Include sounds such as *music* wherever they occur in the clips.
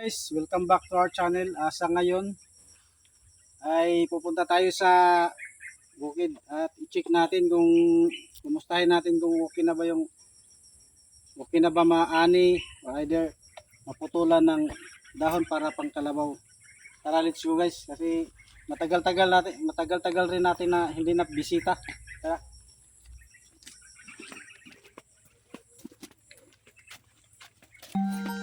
guys, welcome back to our channel. Ah, sa ngayon ay pupunta tayo sa bukid at i-check natin kung kumustahin natin kung okay na ba yung okay na ba maani or either maputulan ng dahon para pang kalabaw. Tara let's go guys kasi matagal-tagal natin matagal-tagal rin natin na hindi na bisita. Tara. Halos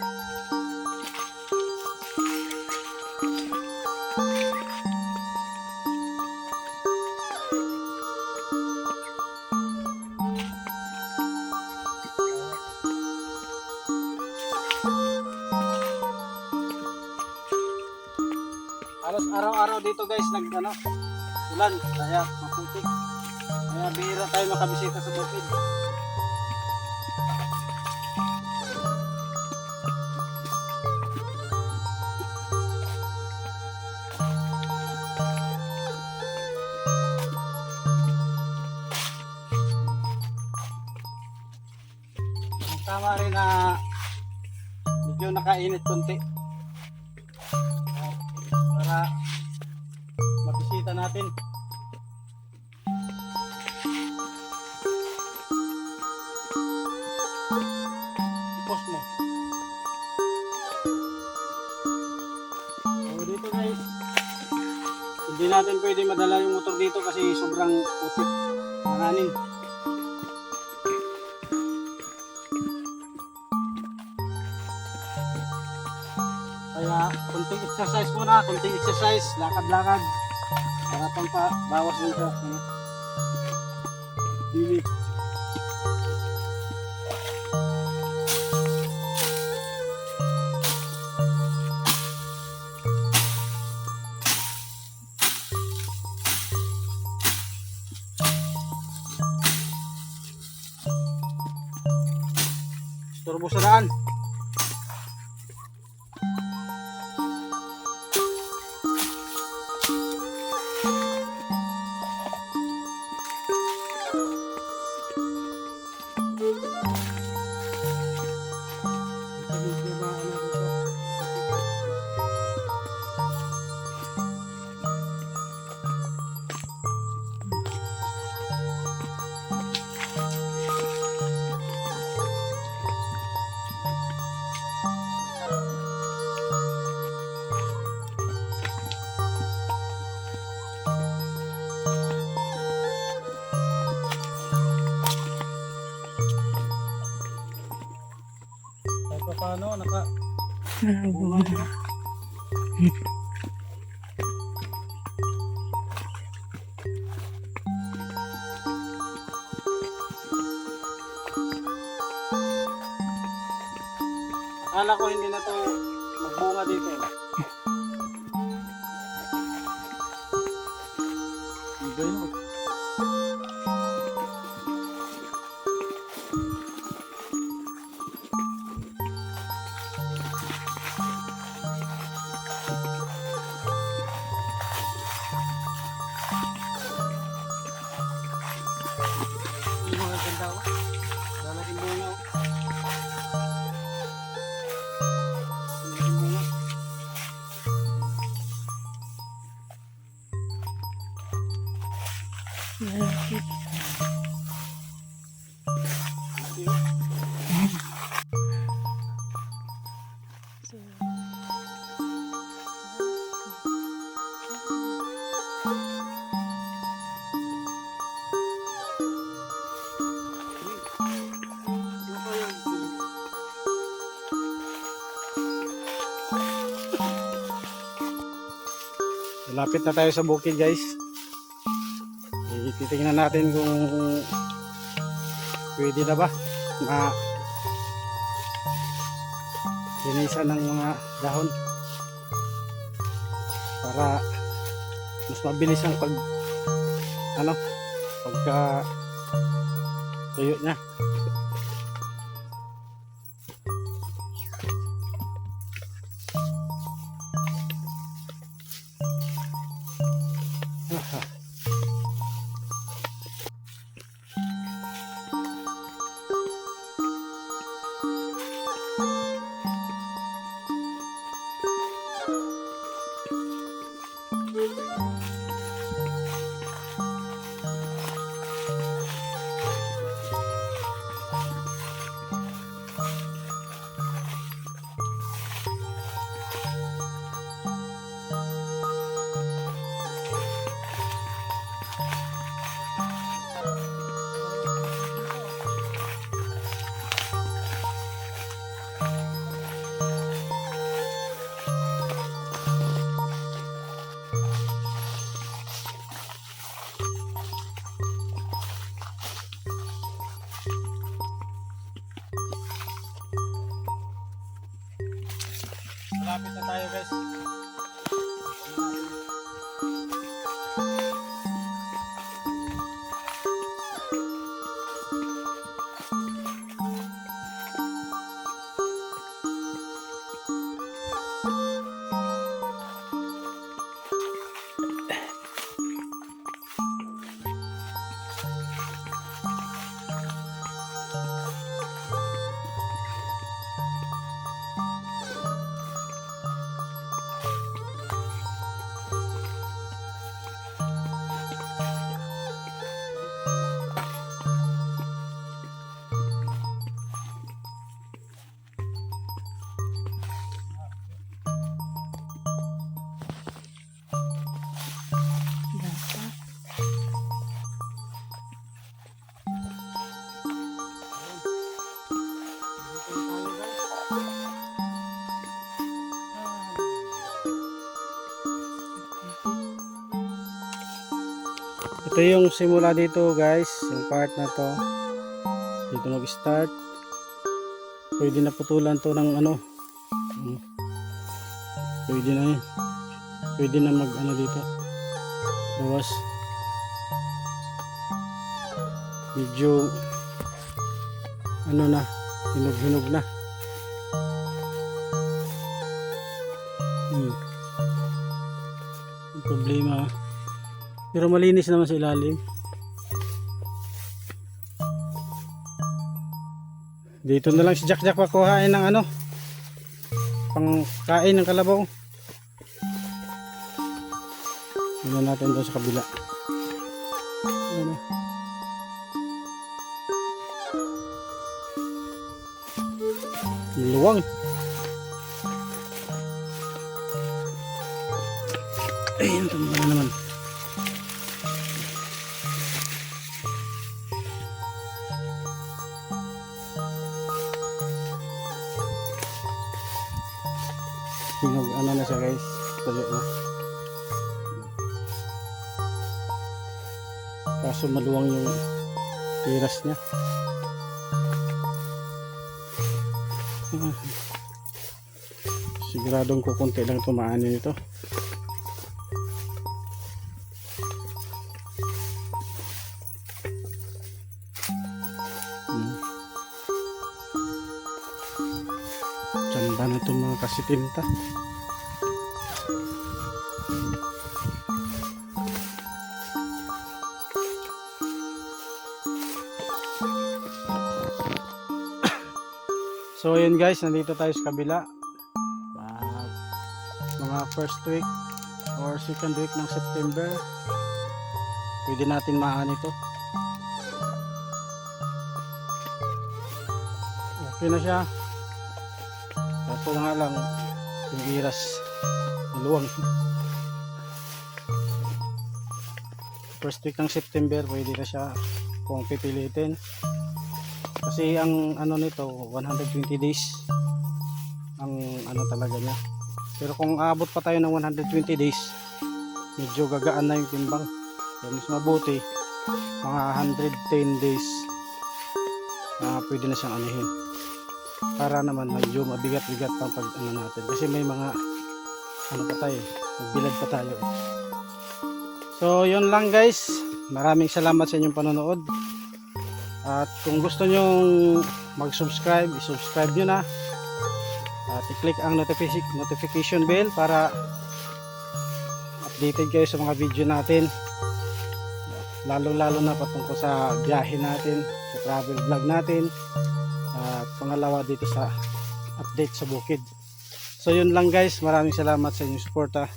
araw-araw dito guys nag ano, ulan kaya maputik. Kaya bihira tayo makabisita sa bukid. Tama rin na medyo nakainit konti natin. I-post mo. So dito guys, hindi natin pwede madala yung motor dito kasi sobrang putik ang anin. Kaya kunting exercise muna, kunting exercise, lakad-lakad. Para pang pa, bawas din sa ano, bilik. Turbo sa daan. Paano, naka... Akala ko hindi na to magbunga dito. doing? Malapit na tayo sa bukid guys. Titingnan natin kung pwede na ba na linisan ng mga dahon para mas mabilis ang pag ano pagka tuyo niya. Música Malapit na tayo guys. Ito yung simula dito guys, yung part na to. Dito mag-start. Pwede na putulan to ng ano. Mm. Pwede na yun. Pwede na mag ano dito. Bawas. Medyo ano na, hinog-hinog na. Hmm. Problema. Pero malinis naman sa ilalim. Dito na lang si Jack Jack pakuhain ng ano. Pangkain ng kalabaw. Tingnan natin doon sa kabila. Ano? Luwang. Ayun, tama na naman. Hinog, ano na siya guys. Tuyo na. Kaso maluwang yung tiras niya. Siguradong kukunti lang tumaani nito. Mga kasitinta. *coughs* So yun guys, nandito tayo sa kabila. Mga first week or second week ng September. Pwede natin maan ito. Okay na siya. Kaso nga lang, yung iras, maluwang. First week ng September, pwede na siya kung pipilitin. Kasi ang ano nito, 120 days ang ano talaga niya. Pero kung aabot pa tayo ng 120 days, medyo gagaan na yung timbang. Kaya mas mabuti, mga 110 days na pwede na siyang anihin. Para naman medyo mabigat-bigat pang pag ano natin. Kasi may mga ano pa tayo, magbilad pa tayo. So yun lang guys. Maraming salamat sa inyong panonood. At kung gusto nyo mag-subscribe, i-subscribe nyo na. At i-click ang notific- notification bell para updated kayo sa mga video natin. Lalo-lalo na patungkol sa biyahe natin, sa travel vlog natin. Pangalawa dito sa update sa bukid. So yun lang guys, maraming salamat sa inyong suporta.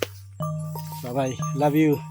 Bye bye, love you.